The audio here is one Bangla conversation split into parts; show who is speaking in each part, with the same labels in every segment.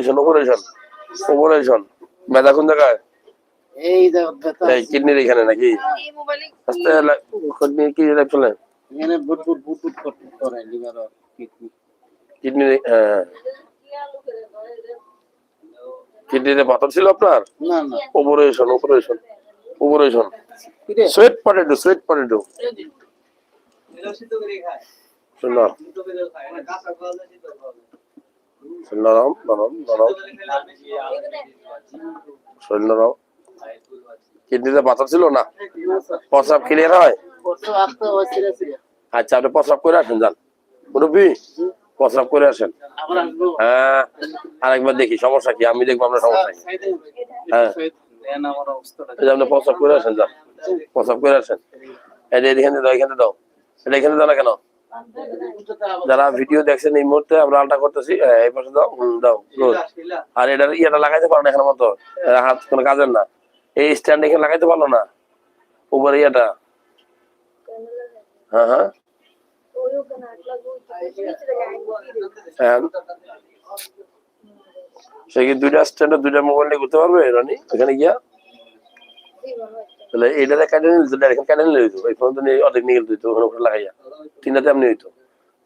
Speaker 1: এসন উপরে এসন ব্যথা কোন জায়গায়?
Speaker 2: এই
Speaker 1: এই কিডনির এখানে নাকি?
Speaker 3: এই মোবাইলে
Speaker 1: আস্তে কিডনি কি চলে?
Speaker 2: এখানে বুট বুট বুট বুট করে লিভার কিডনি।
Speaker 1: কিডনি কিডনিতে পাথর ছিল আপনার?
Speaker 2: না না।
Speaker 1: উপরে এসন উপরে এসন উপরে এসন
Speaker 2: কিরে
Speaker 1: সুইট পটেটো সুইট পটেটো শুনো নরম নরম নরম শরীর নরম কিডনিতে পাথর ছিল না? ক্লিয়ার হয়? আচ্ছা আপনি করে আসেন, যান। মুরব্বী, প্রস্রাব করে আসেন। হ্যাঁ আরেকবার দেখি, সমস্যা কি? আমি দেখব আপনার সমস্যা হ্যাঁ। আপনি প্রস্রাব করে আসেন, যান। প্রস্রাব করে আসেন। এটা এখানে দাও এখানে দাও। এটা এখানে দাও না কেন? যারা ভিডিও দেখছেন এই মুহূর্তে, আমরা আলটা করতেছি। এই পাশে দাও দাও। আর এটার ইয়েটা লাগাইতে পারো না এখানে মতো। হাত কোনো কাজের না। এই স্ট্যান্ড এখানে লাগাইতে পারল না? উপরে ইয়েটা। হ্যাঁ হ্যাঁ। সে কি দুইটা স্ট্যান্ডে দুইটা মোবাইল নিয়ে ঘুরতে পারবে, রানি? এখানে গিয়া? তাহলে এইটাতে কাটে নিলে তো কাটে নিলে হইতো। এই ফোন অর্ধেক নিয়ে হইতো ওখানে ওখানে লাগাইয়া। তিনটাতে এমনি হইতো।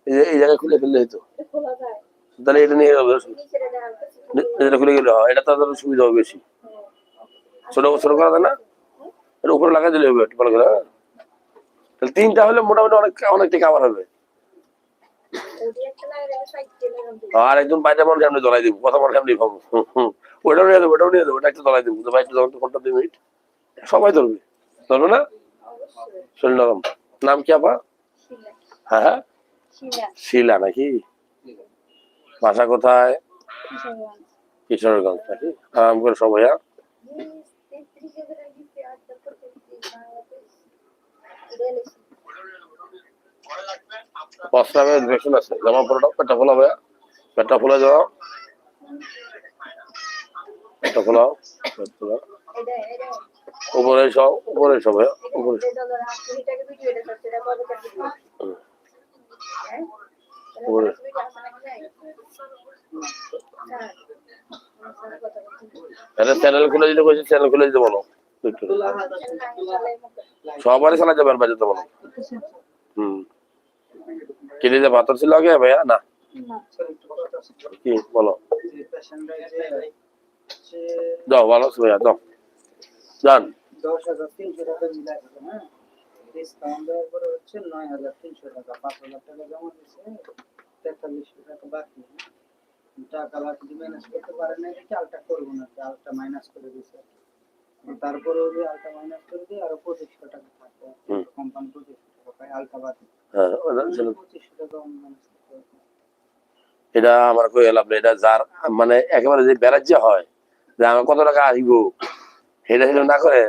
Speaker 1: এই যে এই জায়গায় খুলে ফেললে হইতো। তাহলে এটা নিয়ে এটা খুলে গেলে। হয় এটা তাদের সুবিধা হবে বেশি। ছোট ছোট করা যায় না। এটা উপরে লাগাই দিলে হবে একটু ভালো করে হ্যাঁ? তাহলে তিনটা হলে মোটামুটি অনেক অনেকটা কাবার হবে। আর একজন বাইরে মানুষ আমি ধরাই দিব। কথা মানুষ আমি পাবো ওটাও নিয়ে দেবো ওটাও নিয়ে দেবো ওটা একটা ধরাই দেবো। বাইরে যখন ঘণ্টা দুই মিনিট। সবাই ধরবে। ধরবে না? নরম। নাম কি আপা? হ্যাঁ হ্যাঁ।
Speaker 3: শিলা।
Speaker 1: নাকি? বাসা কোথায়?
Speaker 3: কিশোরগঞ্জ।
Speaker 1: নাকি? আরাম করে সবাই হ্যাঁ? ইনফেকশন আছে। জামা পড়াটা পেটটা ফোলা ভাইয়া। পেটটা ফোলা যাও পেটটা ফোলাও পেট ফোলাও।
Speaker 3: এটা এটা।
Speaker 1: উপরে সব উপরে সব ভাইয়া উপরে
Speaker 3: এটা ডলার 80 টাকা ভিডিও এটা সেটা কবে কাটবে
Speaker 1: হুম।
Speaker 3: হ্যাঁ
Speaker 1: ওরে। এটা চ্যানেল খুলে দিতে কইছি, চ্যানেল খুলে দিতে বলো। সবারই চালা যাবে বাজেতে ছিল আগে, ভাইয়া? না? কি, বলো। দাও, ভালো ভাইয়া, দাও। যান
Speaker 2: দশ হাজার তিনশো টাকা মিলাই হ্যাঁ? ডিসকাউন্ট দেওয়ার পরে হচ্ছে নয় হাজার তিনশো টাকা পাঁচ হাজার টাকা জমা দিচ্ছে তেতাল্লিশশো টাকা বাকি টাকা বাকি ম্যানেজ করতে পারে না দেখে করব না আলটা মাইনাস করে দিছে। তারপরে ওই আলটা মাইনাস করে দিয়ে আরও পঁচিশশো টাকা থাকবে।
Speaker 1: হুম।
Speaker 2: কোম্পানি পঁচিশশো টাকা পায় আলটা বাকি
Speaker 1: হ্যাঁ।
Speaker 2: পঁচিশশো টাকা করতে
Speaker 1: এটা আমার কই লাভ এটা যার মানে একেবারে যে বেরাজ্য হয় যে আমার কত টাকা আসব সেটা সেটা না করে,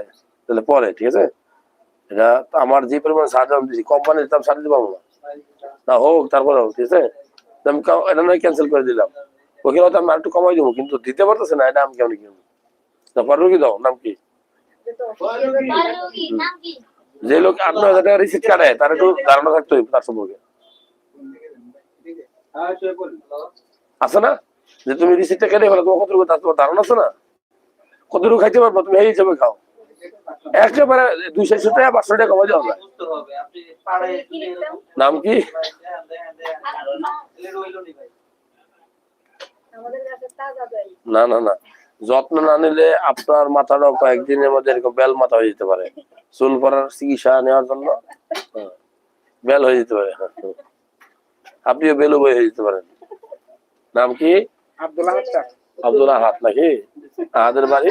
Speaker 1: তাহলে পরে, ঠিক আছে? এটা আমার যে পরিমাণ সাহায্য আমি দিচ্ছি কোম্পানি দিতাম সাহায্য দিতে না। না হোক, তারপরে হোক, ঠিক আছে? আমি এটা নয় ক্যান্সেল করে দিলাম। ওখানে হয়তো আমি একটু কমাই দেবো, কিন্তু দিতে পারতেছে না, এটা আমি কেমন কি তা পারব কি দাও, নাম কি? যে লোক আট নয় হাজার টাকা রিসিপ্ট কাটে, তার একটু ধারণা থাকতো তার সম্পর্কে। আছে না? যে তুমি রিসিপ্টটা কেটে ফেলো, তোমার তোমার ধারণা আছে না? কতটুকু খাইতে পারব? তুমি এই হিসাবে খাও। একেবারে দুইশো টাকা পাঁচশো টাকা যায়
Speaker 2: হবে।
Speaker 1: নাম কি? না না না। যত্ন না নিলে আপনার মাথাটাও কয়েকদিনের মধ্যে এরকম বেল মাথা হয়ে যেতে পারে। চুল পড়ার চিকিৎসা নেওয়ার জন্য হ্যাঁ, বেল হয়ে যেতে পারে। আপনিও বেলু বই হয়ে যেতে পারেন। নাম কি?
Speaker 2: আব্দুল্লাহ আচ্ছা
Speaker 1: আব্দুল আহাত নাকি? আহাদের বাড়ি?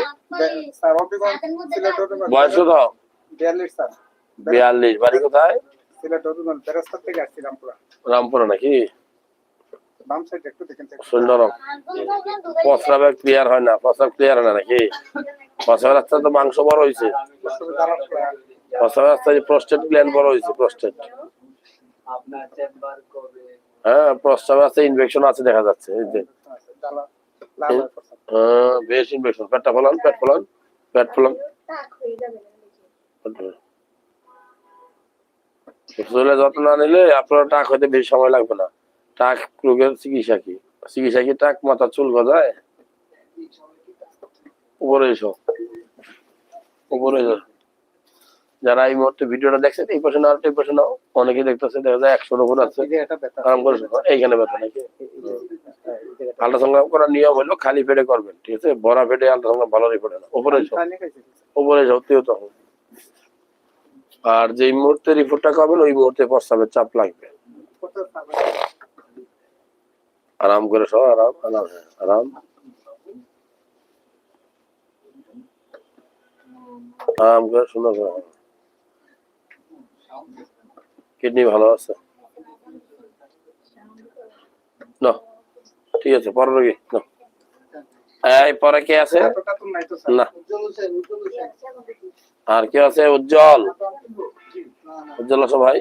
Speaker 1: বয়স কত?
Speaker 2: বিয়াল্লিশ।
Speaker 1: বাড়ি কোথায়? নাকি? হয় না। ক্লিয়ার হয় না নাকি? তো মাংস বড় বড় হয়েছে প্রস্টেট হ্যাঁ রাস্তায় ইনফেকশন আছে দেখা যাচ্ছে বেশ ইনফেকশন পেটটা ফলান পেট ফলান পেট ফলান।
Speaker 3: হয়ে।
Speaker 1: শরীরে যত্ন না নিলে আপনার টাক হইতে বেশি সময় লাগবে না। টাক রোগের চিকিৎসা কি? চিকিৎসা কি টাক মাথা চুল গজায়? উপরে এসো। উপরে এসো। যারা এই মুহূর্তে ভিডিওটা দেখছেন এই পাশে নাও এই পাশে নাও। অনেকে দেখতেছে দেখা যায় একশোর উপর আছে। আরাম করে এইখানে ব্যথা নাকি। আল্ট্রাসাউন্ড করার নিয়ম হলো খালি পেটে করবেন ঠিক আছে? ভরা পেটে আল্ট্রাসাউন্ড ভালো রিপোর্ট না। উপরে উপরে যাও তুইও তখন আর যেই মুহূর্তে রিপোর্টটা করবেন ওই মুহূর্তে প্রস্তাবের চাপ লাগবে। আরাম করে সব আরাম আরাম আরাম। আরাম করে সুন্দর করে কিডনি ভালো আছে? না, ঠিক আছে, পরে রোগী এই, পরে কে আছে। না। আর কে আছে? উজ্জ্বল। উজ্জ্বল আছে ভাই?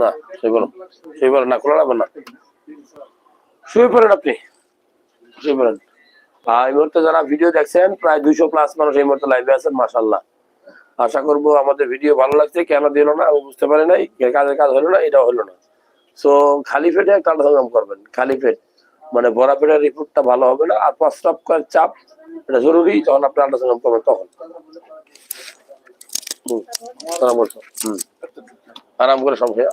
Speaker 1: না বলো সেই বলো না, খোলা না। শুয়ে পড়েন আপনি। শুয়ে পড়েন। এই মুহূর্তে যারা ভিডিও দেখছেন, প্রায় দুইশো প্লাস মানুষ এই মুহূর্তে লাইভে আছেন মাসাল্লাহ আশা করব আমাদের ভিডিও ভালো লাগছে, কেন দিল না বুঝতে নাই কাজের কাজ হলো না, এটাও হলো না। সো খালি পেটে করবেন, খালি পেট। মানে বড়া পেটের রিপোর্টটা ভালো হবে না, আর প্রস্রাব করার চাপ, এটা জরুরি, যখন আপনি আল্ট্রাসাউন্ড করবেন তখন। আরাম করে হুম, আরাম করে সব খেয়ে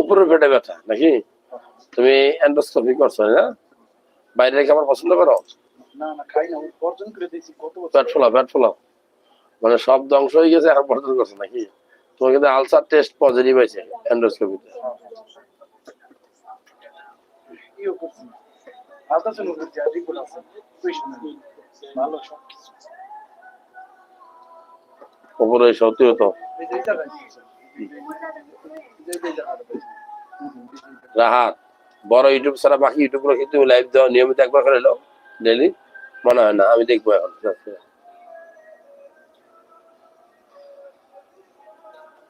Speaker 1: উপরের পেটে ব্যথা, নাকি? তুমি এন্ডোস্কোপি করছ না? বাইরে রেখে আমার পছন্দ করো?
Speaker 2: না, না, খাই না। বর্জন করে দিয়েছি কত বছর।
Speaker 1: পেট ফোলাও পেট ফোলাও মানে সব ধ্বংস হয়ে গেছে এখন পর্যন্ত করছ নাকি তোমার কিন্তু আলসার টেস্ট পজিটিভ হয়েছে এন্ডোস্কোপিতে। উপরে সত্যি। রাহাত বড় ইউটিউব ছাড়া বাকি ইউটিউব কিন্তু লাইভ দেওয়া নিয়মিত একবার করে এলো ডেলি মনে হয় না আমি দেখব এখন।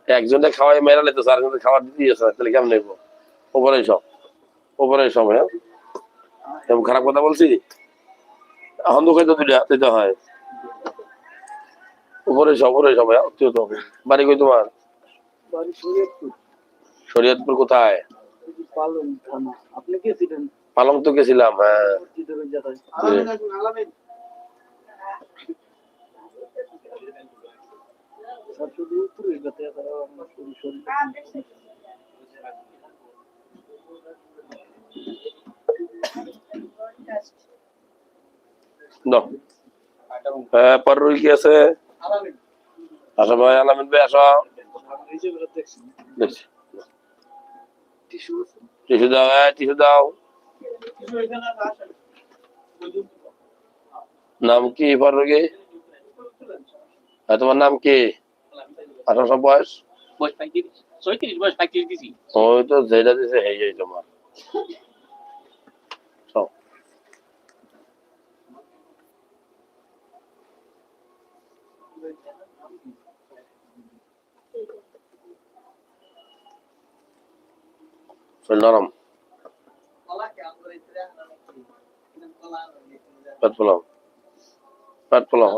Speaker 1: একজনে খাওয়াই মেরা লেতো স্যার কিন্তু খাবার দিতে দিয়েছে তাহলে কেমন নেব উপরে সব। উপরে সব হ্যাঁ? এরকম খারাপ কথা বলছি? এখন দুঃখে তো দুইটা দিতে হয়। উপরে সব উপরে সব হ্যাঁ? অত্যন্ত বাড়ি কই তোমার?
Speaker 2: শরীয়তপুর।
Speaker 1: কোথায়।
Speaker 2: আপনি গেছিলেন
Speaker 1: পালং তো গেছিলাম হ্যাঁ. হ্যাঁ কি আছে আসো ভাই, আলামিন ভাই, আসো
Speaker 2: দেখছি।
Speaker 1: টিসু দাও হ্যাঁ টিসু দাও? নাম কি পারুকি হ্যাঁ তোমার নাম কি? আঠারোশো বয়স? ওই তো যেটা দিছে হয়ে যাই তোমার। নরম। পেট ফোলাও পেট ফোলাও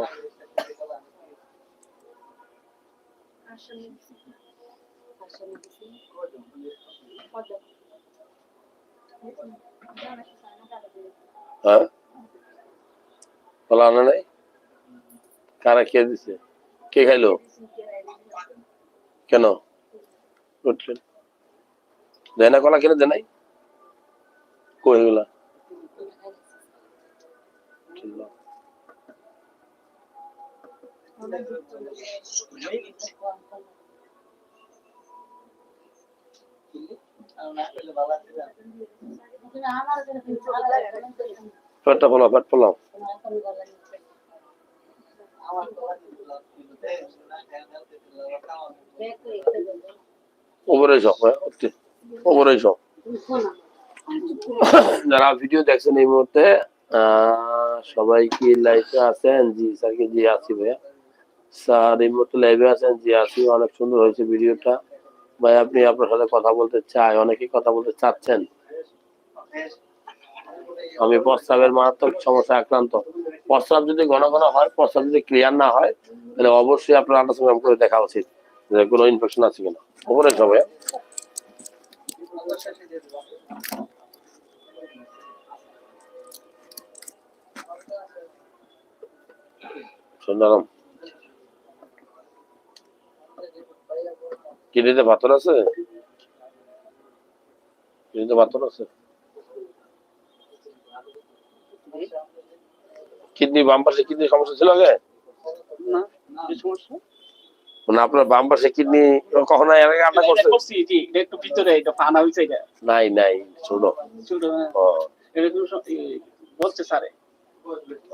Speaker 1: হ্যাঁ? আনে নাই? কারা খেয়ে দিছে? কে খাইলো? কেন? দেয় না কলা কিনে দেয় নাই? কই পেট ফলাও উপরে সব হ্যাঁ সব যারা ভিডিও দেখছেন এই মুহূর্তে সবাই কি লাইভে আছেন? জি স্যার কি, জি, আছি ভাইয়া। স্যার, এই মুহূর্তে লাইভে আছেন? জি, আছি। অনেক সুন্দর হয়েছে ভিডিওটা। ভাই, আপনি আপনার সাথে কথা বলতে চাই। অনেকেই কথা বলতে চাচ্ছেন। আমি প্রস্রাবের মারাত্মক সমস্যা আক্রান্ত। প্রস্রাব যদি ঘন ঘন হয়, প্রস্রাব যদি ক্লিয়ার না হয়, তাহলে অবশ্যই আপনার আল্ট্রাসাউন্ড করে দেখা উচিত যে কোনো ইনফেকশন আছে কিনা। উপরে সবাই শুনলাম কিডনিতে পাথর আছে? কিডনিতে পাথর আছে? কিডনি বাম পাশে কিডনি সমস্যা ছিল আগে? মানে আপনার বাম পাশে কিডনি কখনো এর আগে আটা করছে?
Speaker 4: এটা করছি জি এটা একটু ভিতরে এটা।
Speaker 1: নাই নাই ছোট।
Speaker 4: ছোট হ্যাঁ। বলছে স্যারে।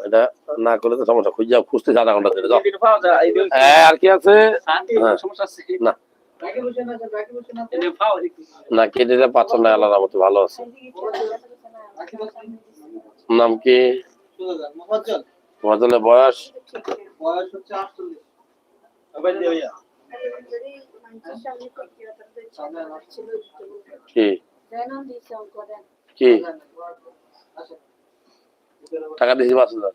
Speaker 1: এটা না করলে তো সমস্যা। খুঁজে খুঁজতে আধা ঘণ্টা ধরে যাও। হ্যাঁ, আর কি আছে? হ্যাঁ। না।
Speaker 2: না বাকি বসে না
Speaker 1: আল্লাহর মতো ভালো আছে। নাম কি? ভদ্রলে বয়স। কি? কি? টাকা দিয়েছি পাঁচ হাজার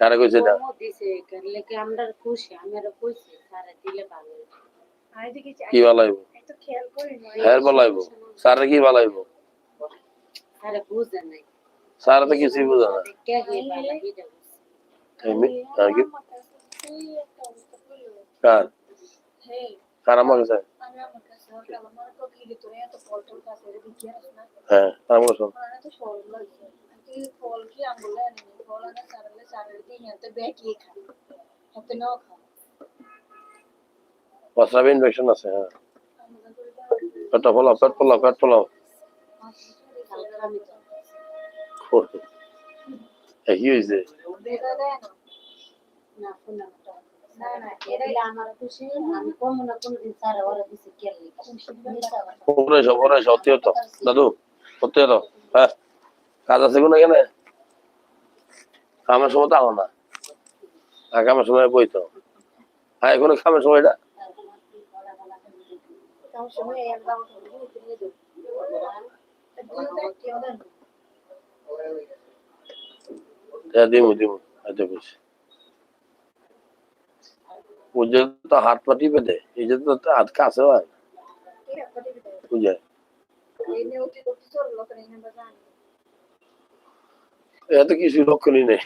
Speaker 1: কারা কইছে এটা
Speaker 5: কি
Speaker 1: বালাইব? হ্যাঁ বালাইব? স্যারে কি বালাইব? স্যার তো কিছুই বুঝে না। কার? কার আমার কাছে হ্যাঁ
Speaker 3: নাও খা
Speaker 1: প্রস্রাবে ইনফেকশন আছে হ্যাঁ পেট ফলাও পেট ফলাও পেট ফলাও কি হয়েছে
Speaker 3: না
Speaker 1: দাদু অতি হতো হ্যাঁ কাজ আছে কোনো এখানে কামের সময় তো আও না আর সময় বইতো হ্যাঁ এখনও কামের সময়টা দাম দিমু এতে বুঝছি বুঝে তো হাত পাটি বেঁধে এই যে তো হাত কাছে হয়।
Speaker 3: জানি
Speaker 1: এত কিছু লক্ষণই নেই।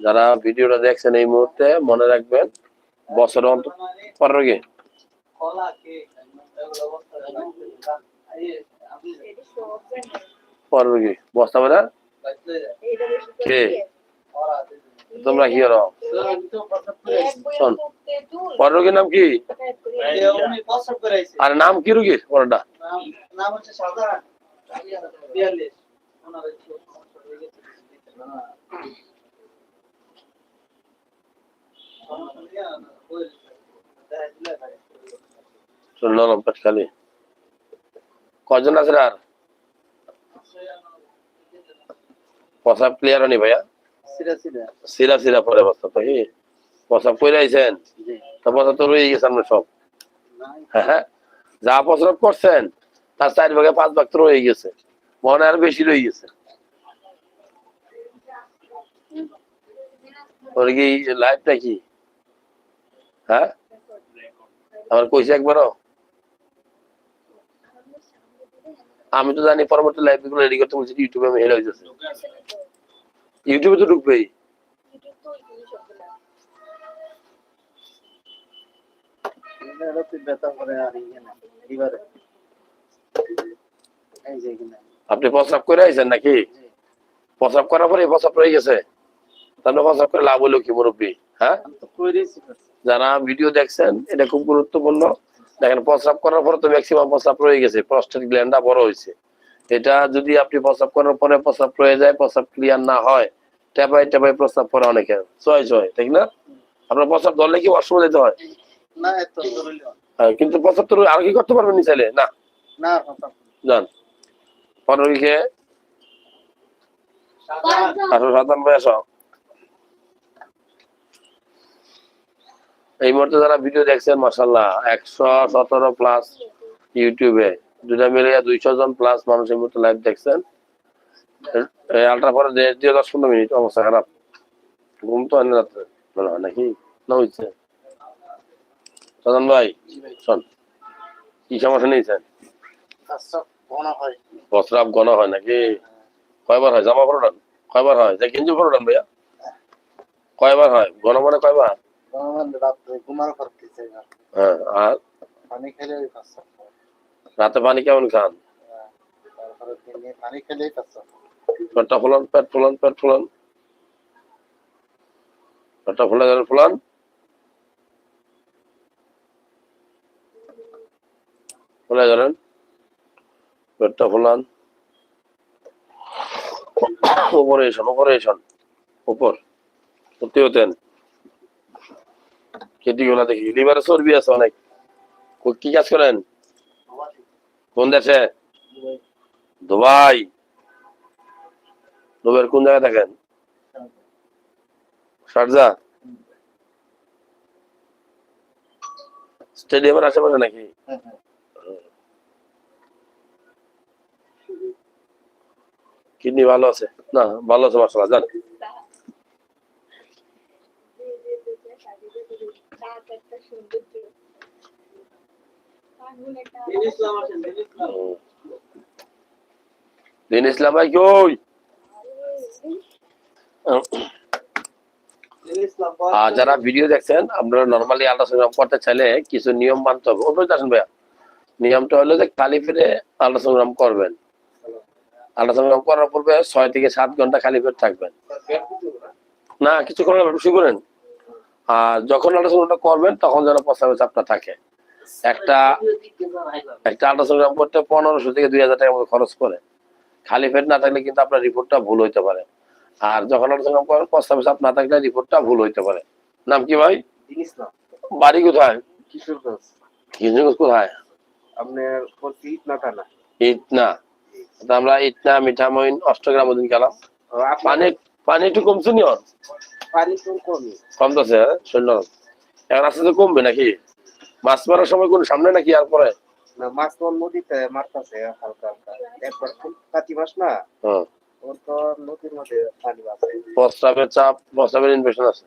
Speaker 1: যারা ভিডিওটা দেখছেন এই মুহূর্তে, মনে রাখবেন, বছর অন্তর পরের কি
Speaker 2: কলা কে অবস্থা এই আপনি
Speaker 3: এটি সব জানি
Speaker 1: পরের কি বস্তা বেড়া
Speaker 2: বাইতে যায়
Speaker 3: এইটা বেশি
Speaker 1: কে?
Speaker 2: ওরা আছে
Speaker 1: তোমরা কি করো
Speaker 2: আমি তো প্রস্তাব করে
Speaker 3: এক বই
Speaker 1: শোন।
Speaker 3: করতে তুল
Speaker 1: পরের কি নাম কি
Speaker 2: এই উনি প্রস্তাব করে আইছে
Speaker 1: আর নাম কি রুগী পরেরটা
Speaker 2: নাম নাম হচ্ছে
Speaker 1: কজন আছে আর? প্রসাব ক্লিয়ার হয়নি ভাইয়া?
Speaker 2: সিরা সিরা।
Speaker 1: পরে বস্তা তো প্রসাব করে আইছেন? তো প্রসাব তো রয়ে গেছে আমরা সব। হ্যাঁ হ্যাঁ। যা প্রস্রাব করছেন তার চার ভাগে পাঁচ ভাগ তো রয়ে গেছে। মনে আর বেশি রয়ে গেছে। ওর কি লাইফটা কি হ্যাঁ? আমার কইছে একবারও? আমি তো জানি পরবর্তী লাইফগুলো রেডি করতে বলছি ইউটিউবে আমি হেরে হয়েছে ইউটিউবে তো ঢুকবেই। আপনি প্রস্রাব করে আইছেন নাকি? প্রস্রাব করার পরে প্রস্রাব রয়ে গেছে। তাহলে প্রস্রাব করে লাভ হলো কি মুরব্বী? হ্যাঁ? যারা ভিডিও দেখছেন, এটা খুব গুরুত্বপূর্ণ। দেখেন প্রস্রাব করার পরে তো ম্যাক্সিমাম প্রস্রাব রয়ে গেছে প্রস্টেট গ্ল্যান্ডটা বড় হয়েছে। এটা যদি আপনি প্রস্রাব করার পরে প্রস্রাব রয়ে যায় প্রস্রাব ক্লিয়ার না হয় টেপাই টেপাই প্রস্রাব করে অনেকে চয় চয় ঠিক না? আপনার প্রস্রাব ধরলে কি ওয়াশরুমে যেতে হয়। হ্যাঁ, কিন্তু প্রস্রাব তো আর কি করতে পারবেন নি? চাইলে না।
Speaker 2: না কথা
Speaker 1: যান আঠারো সাতান্ন বয়স এই মুহূর্তে যারা ভিডিও দেখছেন মাসাল্লাহ একশো সতেরো প্লাস ইউটিউবে দুটা মিলে দুইশো জন প্লাস মানুষের মতো লাইভ দেখছেন। এই আলট্রা পরে দেড় দিয়ে দশ পনেরো মিনিট অবস্থা খারাপ। ঘুম তো অন্য রাত্রে মনে হয় নাকি? না হচ্ছে সদন ভাই শোন কি সমস্যা নিয়েছেন?
Speaker 2: আচ্ছা
Speaker 1: প্রস্রাব ঘন হয় নাকি? কয়বার হয়? জামা পরোটান কয়বার হয়? যে গেঞ্জি পরোটান ভাইয়া? কয়বার হয়? ঘন মানে কয়বার? হ্যাঁ আর?
Speaker 2: পানি খেলে
Speaker 1: রাতে পানি কেমন খান?
Speaker 2: পানি খেলেই পাঁচটা
Speaker 1: পেটটা ফুলান পেট ফুলান পেট ফুলান। পেটটা ফুলে গেলে ফুলান। ফুলে গেলেন পেটটা ফুলান। উপরে এসন উপরে এসন উপর সত্যি হতেন দেখি। লিভারে চর্বি আছে অনেক। কি কাজ করেন? কোন দেশে? দুবাই। দুবাইয়ের কোন জায়গায় থাকেন? শারজা স্টেডিয়ামের আশেপাশে নাকি? কিডনি ভালো আছে? না, ভালো আছে মাসালা জান
Speaker 3: দাঁত একটা সৌন্দর্য আঙুল একটা
Speaker 1: হুম। দিন ইসলাম ভাই কই? আর যারা ভিডিও দেখছেন, আপনারা নর্মালি আল্ট্রাসোনোগ্রাম করতে চাইলে কিছু নিয়ম মানতে হবে। ওপরে আসেন ভাইয়া, নিয়মটা হলো যে খালি পেটে আল্ট্রাসোনোগ্রাম করবেন। আল্ট্রাসোনোগ্রাম করার পূর্বে ছয় থেকে সাত ঘণ্টা খালি পেট থাকবেন। না কিছু শুরু করেন আর যখন আল্ট্রাসোনোগ্রামটা করবেন, তখন যেন প্রস্রাবের চাপটা থাকে। একটা একটা আল্ট্রাসোনোগ্রাম করতে পনেরোশো থেকে দুই হাজার মতো খরচ করে। খালি পেট না থাকলে কিন্তু আপনার রিপোর্টটা ভুল হইতে পারে। আর যখন আল্ট্রাসোনোগ্রাম করেন প্রস্রাবের চাপ না থাকলে রিপোর্টটা ভুল হইতে পারে। নাম কি ভাই? বাড়ি কোথায়?
Speaker 2: কিশোরগঞ্জ।
Speaker 1: কিশোরগঞ্জ কোথায়?
Speaker 2: আপনার
Speaker 1: ইটনা আমরা ইটনা মিঠামইন অষ্টগ্রাম ওদিন গেলাম। পানি পানি একটু কমছে নি ওর?
Speaker 2: পানি কোন কমই।
Speaker 1: কমতেছে শূন্য এখন আস্তে আস্তে কমবে নাকি? মাছ মারার সময় কোন সামনে নাকি আর পরে
Speaker 2: না মাছ তো নদীতে মারতাছে হালকা হালকা। একবার কাতি মাস না?
Speaker 1: হ্যাঁ।
Speaker 2: ওর তো নদীর মধ্যে পানি আছে।
Speaker 1: প্রস্রাবের চাপ প্রস্রাবের আছে।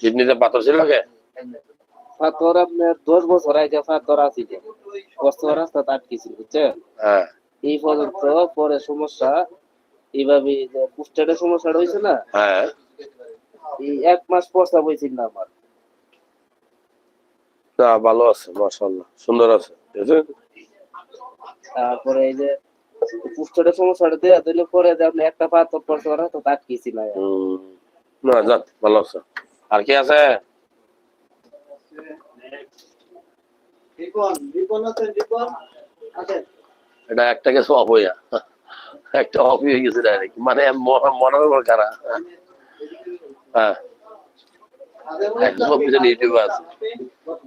Speaker 1: কিডনিতে পাথর ছিল আগে
Speaker 6: পাথর আপনার দশ বছর আগে পাথর আছে যে। কষ্ট রাস্তা আটকেছিল বুঝছেন?
Speaker 1: হ্যাঁ।
Speaker 6: এই পর্যন্ত পরে সমস্যা এইভাবে পুস্টারের সমস্যাটা হয়েছে না
Speaker 1: হ্যাঁ।
Speaker 6: এই এক মাস প্রস্তাব হয়েছিল না আমার।
Speaker 1: ভালো আছে মাশাআল্লাহ সুন্দর আছে
Speaker 6: তারপরে এই যে সমস্যাটা দেওয়া দিলে পরে আপনি একটা পাথর পড়তে তো আটকেছিল না
Speaker 1: হুম। না যাক ভালো আছে আর কি আছে এটা একটা গেছে একটা হয়ে গেছে ডাইরেক্ট মানে মরার পর কারা হ্যাঁ একদম ইউটিউবে আছে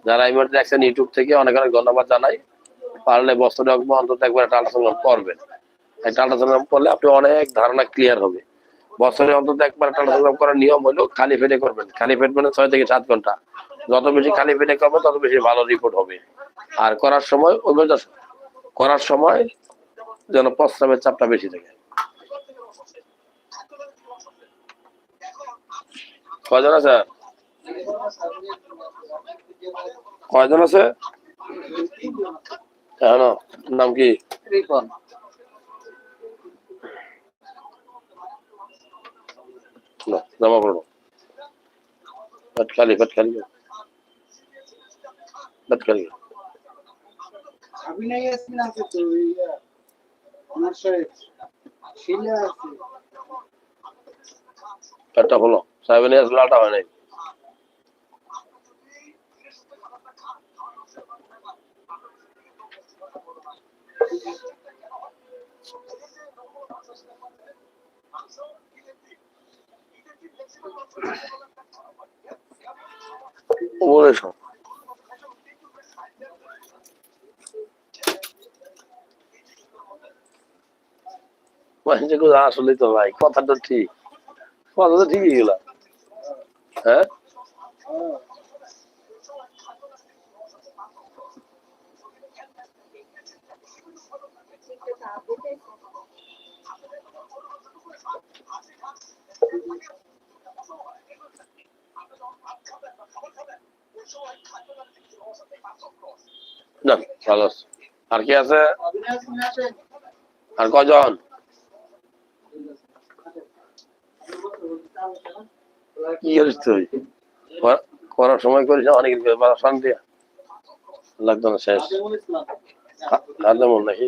Speaker 1: যারা এই দেখছেন ইউটিউব থেকে অনেক অনেক ধন্যবাদ জানাই পারলে বছরে অন্তত একবার আল্ট্রাসাউন্ড করবেন একটা আল্ট্রাসাউন্ড করলে আপনি অনেক ধারণা ক্লিয়ার হবে। বছরে অন্তত একবার আল্ট্রাসাউন্ড করার নিয়ম হলো খালি পেটে করবেন। খালি পেট মানে ছয় থেকে সাত ঘণ্টা। যত বেশি খালি পেটে করবে তত বেশি ভালো রিপোর্ট হবে। আর করার সময় ওই করার সময় যেন প্রস্রাবের চাপটা বেশি থাকে। কয়জন আছে? কয়জন আছে? হ্যাঁ নাম কি
Speaker 2: রিপন
Speaker 1: না, জমা পেট খালি পেট খালি পেট খালি
Speaker 2: আমি নাই তো ইয়া সাহেব শিলা আছে
Speaker 1: পেটটা হলো সাহেবের নিয়ে আসলে আটা হয় নাই কথা আসলে তো ভাই কথাটা ঠিক। কথা তো ঠিকই গেল। হ্যাঁ? আর কি আছে? আর কজন? কি করিস তুই? কর- করার সময় করিস অনেক শান্তি। লাগতো না শেষ। মন নাকি?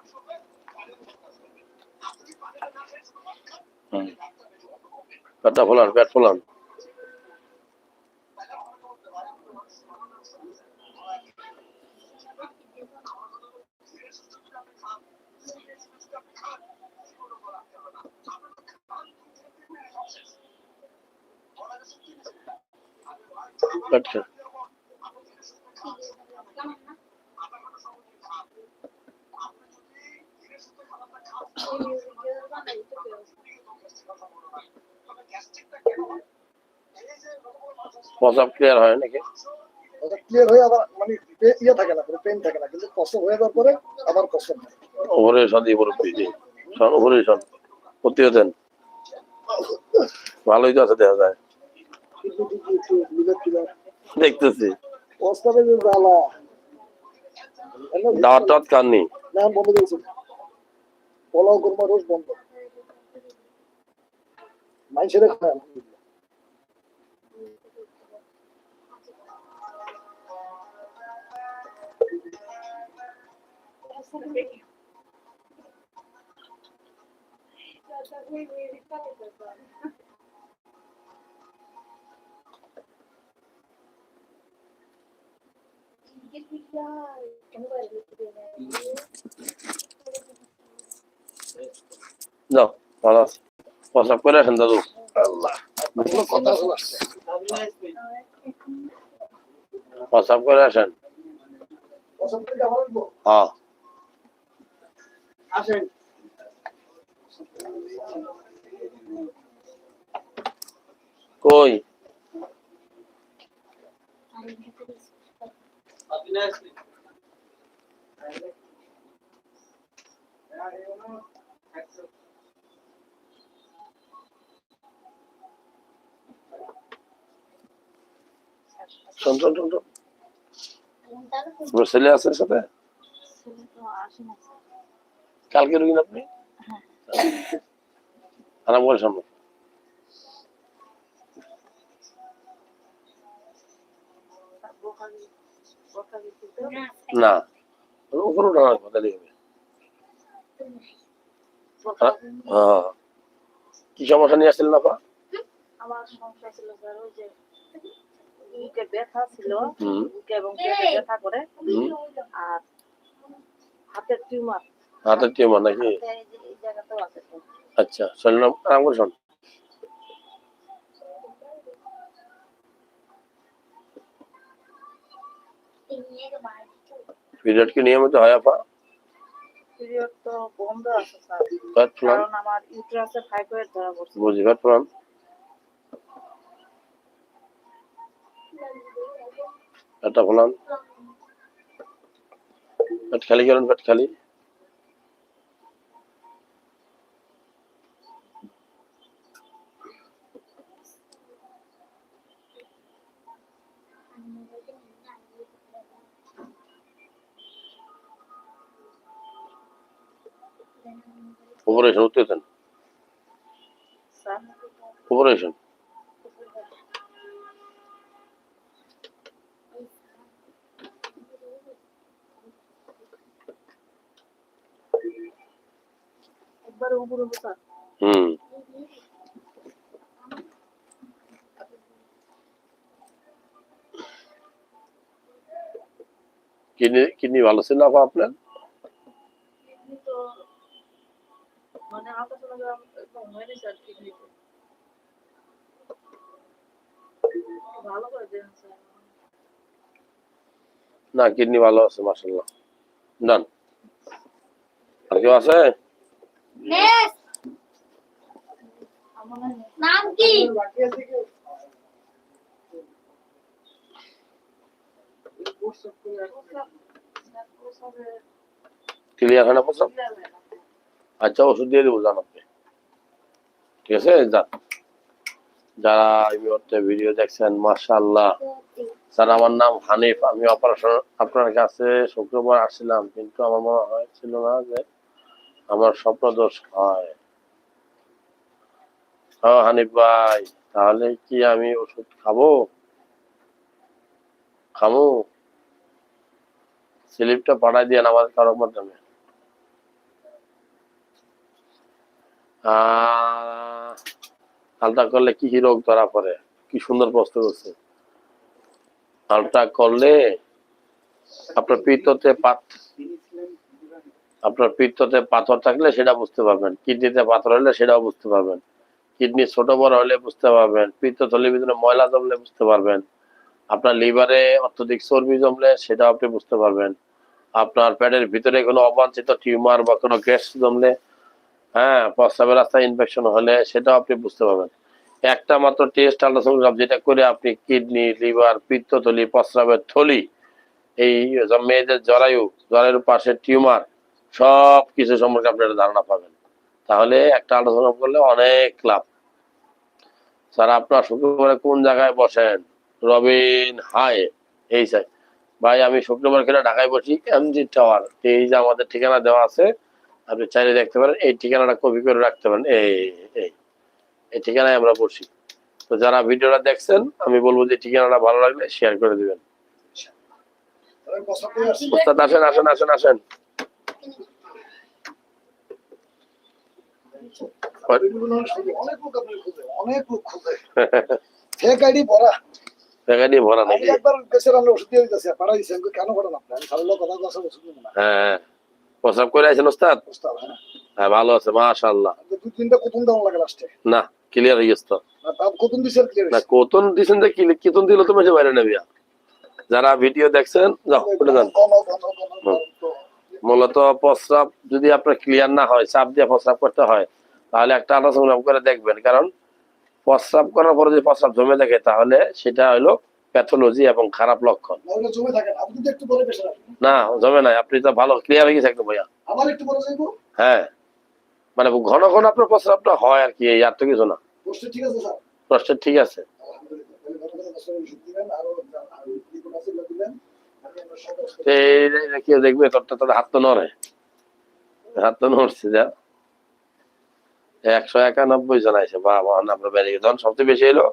Speaker 1: পেটটা ফোলান পেট ফোলান পেট খেয়ে প্রসাব ক্লিয়ার হয় নাকি?
Speaker 7: ক্লিয়ার হয়ে আবার মানে ইয়ে থাকে না পেন থাকে না কিন্তু কষ্ট হয়ে যাওয়ার পরে আবার কষ্ট হয়।
Speaker 1: ওপরে সদি মুরব্বী জি শোন করতে হতেন ভালোই তো আছে দেখা যায়। দেখতেছি।
Speaker 7: প্রস্তাবে যে জ্বালা
Speaker 1: দাওয়াত টাওয়াত
Speaker 7: না বন্ধ করেছে পোলাও কোরমা রোজ বন্ধ। মানুষের খায় আলহামদুলিল্লাহ।
Speaker 1: যাও ভালো আছে প্রসাব করে আসেন দাদু প্রসাব করে আসেন? হ্যাঁ
Speaker 2: আসেন
Speaker 1: কই শোন শোন শোন শোন। আপনার ছেলে আছে সাথে কালকে আপনি না উপরে উঠানো কথা হবে হ্যাঁ? হ্যাঁ। কি সমস্যা নিয়ে আসছিলেন আপা
Speaker 5: আমার সমস্যা ছিল স্যার, ওই যে বুকে ব্যথা ছিল বুকে এবং পেটে ব্যথা করে। আর হাতের টিউমার।
Speaker 1: হাতের টিউমার নাকি? আচ্ছা শরীর আরাম করে শোন। পিরিয়ড কি নিয়মিত হয় আপা?
Speaker 5: পিরিয়ড তো বন্ধ আছে স্যার। কারণ আমার ইউট্রাসে ফাইব্রয়েড ধরা পড়ছে।
Speaker 1: বুঝি পেট পেটটা ফোলান পেট খালি করেন পেট খালি। উপরে এসে উঠতেছেন হুম। কিডনি কিডনি ভালো ছিল আপা আপনার?
Speaker 3: মানে
Speaker 1: না কিডনি ভালো আছে মাসাল্লাহ ডান। আর কেউ আছে?
Speaker 8: নাম কি?
Speaker 1: আচ্ছা ওষুধ দিয়ে দেবো যান ঠিক আছে যারা ভিডিও দেখছেন, মাশাআল্লাহ। স্যার, আমার নাম হানিফ। আমি অপারেশন আপনার কাছে শুক্রবার আসছিলাম, কিন্তু আমার মনে হয়েছিল না যে আমার স্বপ্ন দোষ হয়। ও হানিফ ভাই তাহলে কি আমি ওষুধ খাব? খাব। স্লিপটা পাঠাই দিয়ে আমার কারোর মাধ্যমে। আহ, হালটা করলে কি কি রোগ ধরা পড়ে? কি সুন্দর প্রশ্ন করছে। হালটা করলে আপনার পিত্ততে পাত আপনার পিত্ততে পাথর থাকলে সেটা বুঝতে পারবেন, কিডনিতে পাথর হলে সেটাও বুঝতে পারবেন, কিডনি ছোট বড় হলে বুঝতে পারবেন, পিত্তথলির ভিতরে ময়লা জমলে বুঝতে পারবেন, আপনার লিভারে অত্যধিক চর্বি জমলে সেটাও আপনি বুঝতে পারবেন, আপনার পেটের ভিতরে কোনো অবাঞ্ছিত টিউমার বা কোনো গ্যাস জমলে হ্যাঁ প্রস্রাবের রাস্তায় ইনফেকশন হলে সেটাও আপনি বুঝতে পারবেন। একটা মাত্র টেস্ট আল্ট্রাসোনোগ্রাফ যেটা করে আপনি কিডনি, লিভার, পিত্তথলি, প্রস্রাবের থলি, এই মেয়েদের জরায়ু, জরায়ুর পাশে টিউমার সব কিছু সম্পর্কে আপনি একটা ধারণা পাবেন। তাহলে একটা আল্ট্রাসোনোগ্রাফ করলে অনেক লাভ। স্যার আপনার শুক্রবারে কোন জায়গায় বসেন? রবিন হায় এই স্যার ভাই আমি শুক্রবার খেলে ঢাকায় বসি এমজি টাওয়ার এই যে আমাদের ঠিকানা দেওয়া আছে আপনি চাইলে দেখতে পারেন এই ঠিকানাটা কপি করে রাখতে পারেন। এই এই এই ঠিকানায় আমরা বসি। তো যারা ভিডিওটা দেখছেন আমি বলব যে ঠিকানাটা ভালো লাগলে শেয়ার করে দিবেন। আসেন আসেন আসেন আসেন।
Speaker 7: অনেক লোক খুঁজে অনেক লোক খুঁজে ফেক আইডি ভরা
Speaker 1: টাকা নিয়ে ভরা নাকি
Speaker 7: একবার গেছিলাম আমরা ওষুধ দিয়ে দিতেছি। পাড়া দিচ্ছি আমি কেন করেন আপনি আমি সারা কথা কথা ওষুধ দেবো না।
Speaker 1: হ্যাঁ প্রস্রাব করে আছেন ওস্তাদ?
Speaker 7: প্রস্তাব হ্যাঁ।
Speaker 1: হ্যাঁ ভালো আছে মাশাআল্লাহ।
Speaker 7: দুই তিনটা কুতুন দেওয়া লাগে লাস্টে
Speaker 1: না ক্লিয়ার হয়ে গেছে তো।
Speaker 7: না তার ক্লিয়ার
Speaker 1: না কতন দিছেন যে কি কিতন দিল তো মেসে বাইরে নেবিয়া যারা ভিডিও দেখছেন যাও যান। মূলত প্রস্রাব যদি আপনার ক্লিয়ার না হয় চাপ দিয়ে প্রস্রাব করতে হয় তাহলে একটা আল্ট্রাসোনোগ্রাম করে দেখবেন। কারণ প্রস্রাব করার পরে যদি প্রস্রাব জমে থাকে তাহলে সেটা হলো প্যাথোলজি এবং খারাপ লক্ষণ। না জমে নাই। আপনি তো ভালো ক্লিয়ার হয়ে গেছে একদম ভাইয়া। হ্যাঁ। মানে ঘন ঘন আপনার প্রস্রাবটা হয় আর কি আর তো কিছু না।
Speaker 7: পোস্টে ঠিক আছে
Speaker 1: প্রশ্ন ঠিক আছে।
Speaker 7: সব ওষুধ-
Speaker 1: তো কেউ দেখবে তোরটা তোর হাত তো নড়ে। হাত তো নড়ছে যা। একশো একানব্বই জন আছে বাবা আমরা গেছি। সবচেয়ে বেশি এলো